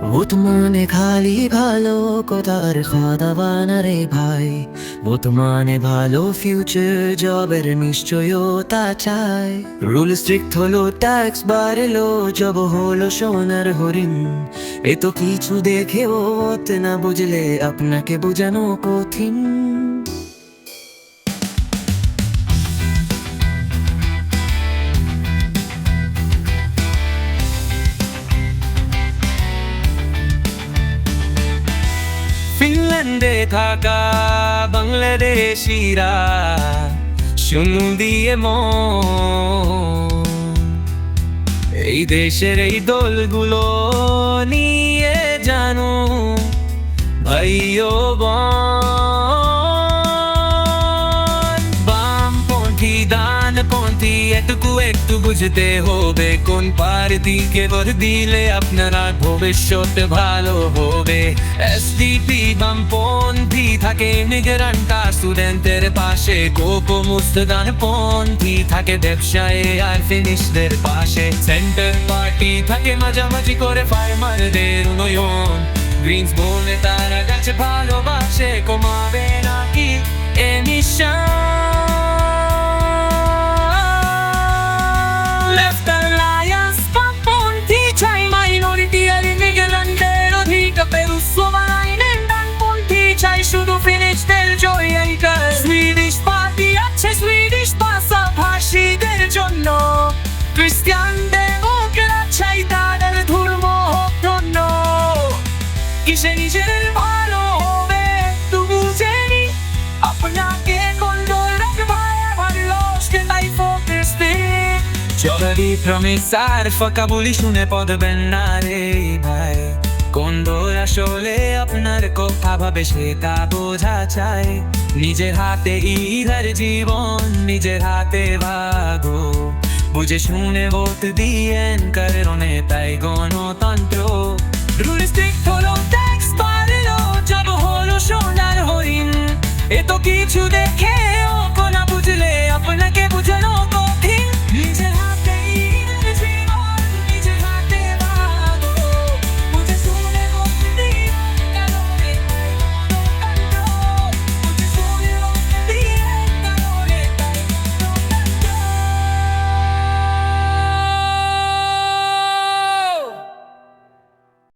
ভূত মানে খালি ভালো কোথার খাদা বানারে ভাই। ভূত মানে ভালো ফিউচার জবের নিশ্চয়তা চাই। রুল স্ট্রিক্ট হলো ট্যাক্স বাড়লো জব হলো সোনার হরিণ। এ তো কিছু দেখেও না বুঝলে আপনাকে বোঝানো কঠিন। ফিনল্যান্ডে থাকা বাংলাদেশিরা শুনু দিয়ে ম এই দেশের এই দলগুলো নিয়ে জানো ভাইও বোন। একটু বুঝতে হবে কোন পার দিকে ভোট দিলে আপনারা ভবিষ্যৎ ভালো হবে। এসডিপি বামপন্থী থাকে নিগরানটা স্টুডেন্টের পাশে মুস্তদান পন্থী থাকে ব্যবসায়ী আর ফিনিশদের পাশে। সেন্টার পার্টি থাকে মাঝামাঝি করে ফার্মারদের উন্নয়ন। গ্রিনস বলে তারা গাছে ভালোবাসে, কমাবে নাকি এমিশন মাইনরিটি আর ইমিগ্রেন্টদের অধিকার পেরু সোমালাইনের ডানপন্থী চাই শুধু ফিনিশদের জয় এইটার সুইডিশ পার্টি আছে সুইডিশ ভাষাভাষীদের জন্য। খ্রিস্টান ডেমোক্রেট চাই তাদের ধর্ম হোক ধন্য। কিসে নিজের ভালো যদি প্রমিসার ফাঁকা বলি শুনে পদবেন না রে ভাই। কন্দর আসলে আপনার কথা ভাবে সেটা বোঝা চাই। নিজের হাতে ইহার জীবন, নিজের হাতে ভাগো। বুঝে শুনে ভোট দিয়েন, কারণে তাই গণতন্ত্র। রুল হলো ট্যাক্স বাড়লো জব হলো সোনার হরিণ। এ তো কিছু দেখে